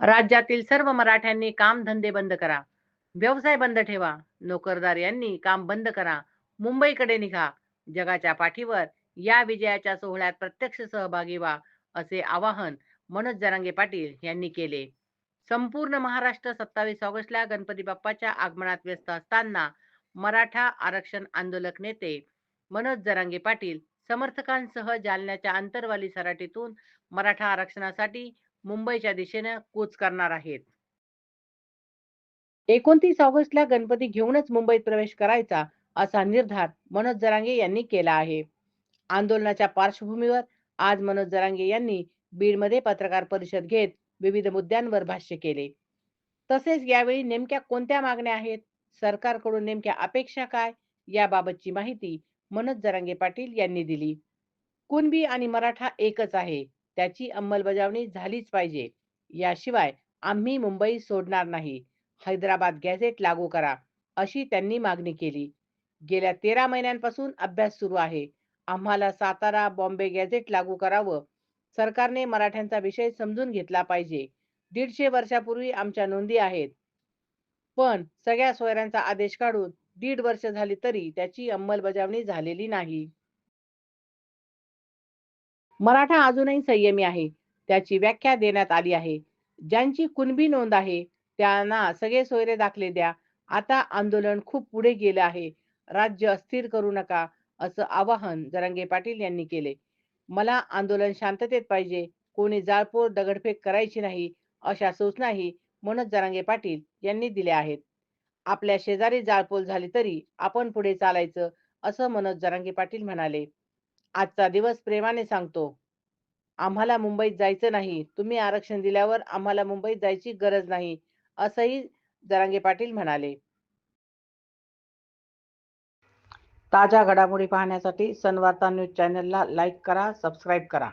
राज्यातील सर्व मराठ्यांनी काम धंदे बंद करा. व्यवसाय बंद ठेवा. नोकरदार यांनी काम बंद करा. मुंबईकडे निघा. जगाच्या पाठीवर या विजयाच्या सोहळ्यात प्रत्यक्ष सहभागी व्हा असे आवाहन मनोज जरांगे पाटील यांनी केले. संपूर्ण महाराष्ट्र सत्तावीस ऑगस्टला गणपती बाप्पाच्या आगमनात व्यस्त असताना मराठा आरक्षण आंदोलक नेते मनोज जरांगे पाटील समर्थकांसह जालन्याच्या अंतरवाली सराटीतून मराठा आरक्षणासाठी मुंबईच्या दिशेने कूच करणार आहेत. एकोणतीस ऑगस्टला गणपती घेऊनच मुंबईत प्रवेश करायचा असा निर्धार मनोज जरांगे यांनी केला आहे. आंदोलनाच्या पार्श्वभूमीवर आज मनोज जरांगे यांनी बीडमध्ये पत्रकार परिषद घेत विविध मुद्द्यांवर भाष्य केले. तसेच यावेळी नेमक्या कोणत्या मागण्या आहेत? सरकारकडून नेमक्या अपेक्षा काय? याबाबतची माहिती मनोज जरांगे पाटील यांनी दिली. कुणबी आणि मराठा एकच आहे. त्याची अंमलबजावणी झालीच पाहिजे. याशिवाय आम्ही मुंबई सोडणार नाही. हैदराबाद गॅझेट लागू करा अशी त्यांनी मागणी केली. गेल्या तेरा महिन्यांपासून अभ्यास सुरू आहे. आम्हाला सातारा बॉम्बे गॅझेट लागू करावं. सरकारने मराठ्यांचा विषय समजून घेतला पाहिजे. दीडशे वर्षापूर्वी आमच्या नोंदी आहेत. पण सगळ्या सोयऱ्यांचा आदेश काढून दीड वर्ष झाली तरी त्याची अंमलबजावणी झालेली नाही. मराठा अजूनही संयमी आहे. त्याची व्याख्या देण्यात आली आहे. ज्यांची कुणबी नोंद आहे त्यांना सगळे सोयरे दाखले द्या. आता आंदोलन खूप पुढे गेले आहे. राज्य अस्थिर करू नका असं आवाहन जरांगे पाटील यांनी केले. मला आंदोलन शांततेत पाहिजे कोणी जाळपोळ दगडफेक करायची नाही अशा सूचनाही मनोज जरांगे पाटील यांनी दिल्या आहेत. आपल्या शेजारी जाळपोल झाली तरी आपण पुढे चालायचं असं मनोज जरांगे पाटील म्हणाले. आजचा दिवस प्रेमाने सांगतो. आम्हाला मुंबईत जायचं नाही. तुम्ही आरक्षण दिल्यावर आम्हाला मुंबईत जायची गरज नाही असंही जरांगे पाटील म्हणाले. ताज्या घडामोडी पाहण्यासाठी सनवार्ता न्यूज चॅनलला लाईक करा सबस्क्राईब करा.